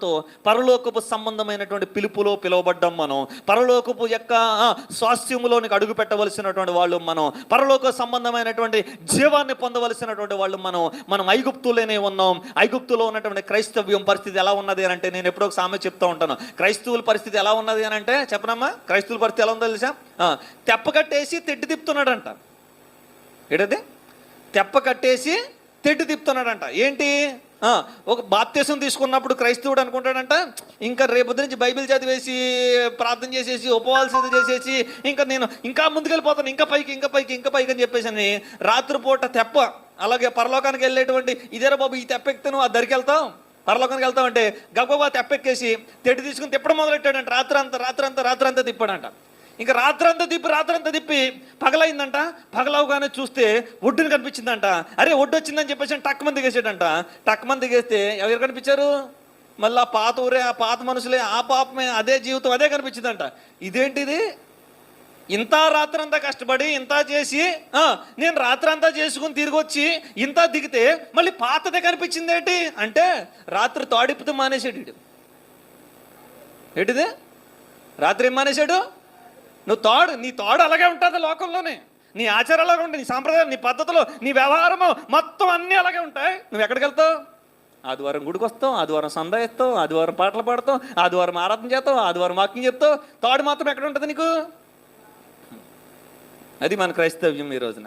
తో పరలోకపు సంబంధమైనటువంటి పిలుపులో పిలువబడ్డం మనం. పరలోకపు యొక్క స్వాస్థ్యములోనికి అడుగు పెట్టవలసినటువంటి వాళ్ళు మనం. పరలోక సంబంధమైనటువంటి జీవాన్ని పొందవలసినటువంటి వాళ్ళు మనం. మనం ఐగుప్తులోనే ఉన్నాం. ఐగుప్తులో ఉన్నటువంటి క్రైస్తవ్యం పరిస్థితి ఎలా ఉన్నది అని అంటే నేను ఎప్పుడో ఒక సామె చెప్తూ ఉంటాను. క్రైస్తవుల పరిస్థితి ఎలా ఉన్నది అని అంటే చెప్పనమ్మా? క్రైస్తవుల పరిస్థితి ఎలా ఉందో తెలుసా? తెప్ప కట్టేసి తిట్టి తిప్పుతున్నాడంట. ఏంటది? తెప్ప కట్టేసి తిట్టి తిప్పుతున్నాడంట. ఏంటి? ఒక బాప్తీసం తీసుకున్నప్పుడు క్రైస్తవుడు అనుకుంటాడంట ఇంకా రేపు నుంచి బైబిల్ చదివేసి ప్రార్థన చేసేసి ఉపవాసాలు చేసేసి ఇంకా నేను ఇంకా ముందుకెళ్ళిపోతాను ఇంకా పైకి ఇంకా పైకి ఇంకా పైకి అని చెప్పేసి అని రాత్రిపూట తెప్ప అలాగే పరలోకానికి వెళ్ళేటువంటి ఇదేరా బాబు ఈ తెప్ప నువ్వు ఆ దరికి వెళ్తావు? పరలోకానికి వెళ్తామంటే అంటే గబగబా తెప్పెక్కేసి తెడ్డు తీసుకుని తిప్పడం మొదలెట్టాడంట రాత్రి అంతా రాత్రి అంతా రాత్రి అంతా తిప్పాడంట. ఇంకా రాత్రంతా తిప్పి రాత్రంతా తిప్పి పగలైందంట. పగలవగానే చూస్తే ఒడ్డుని కనిపించిందంట. అరే ఒడ్డు వచ్చిందని చెప్పేసి టక్ మంది దిగేసాడంట. టక్ మంది దిగేస్తే ఎవరు కనిపించారు? మళ్ళీ ఆ పాత ఊరే ఆ పాత మనుషులే ఆ పాపమే అదే జీవితం అదే కనిపించిందంట. ఇదేంటిది? ఇంత రాత్రంతా కష్టపడి ఇంత చేసి నేను రాత్రంతా చేసుకుని తిరిగి వచ్చి ఇంత దిగితే మళ్ళీ పాతదే కనిపించింది ఏంటి అంటే రాత్రి తాడిపుతూ మానేసాడు ఏంటిది? రాత్రి ఏం మానేశాడు? నువ్వు తాడు నీ తాడు అలాగే ఉంటుంది లోకంలోనే. నీ ఆచారాలు అలాగే ఉంటాయి నీ సాంప్రదాయం నీ పద్ధతులు నీ వ్యవహారము మొత్తం అన్నీ అలాగే ఉంటాయి. నువ్వు ఎక్కడికి వెళ్తావు? ఆదివారం గుడికి వస్తావు ఆదివారం సందా ఆదివారం పాటలు పాడతావు ఆదివారం ఆరాధన చేస్తావు ఆదివారం వాక్యం చెప్తావు. తాడు మాత్రం ఎక్కడ ఉంటుంది నీకు? అది మన క్రైస్తవ్యం ఈ రోజున.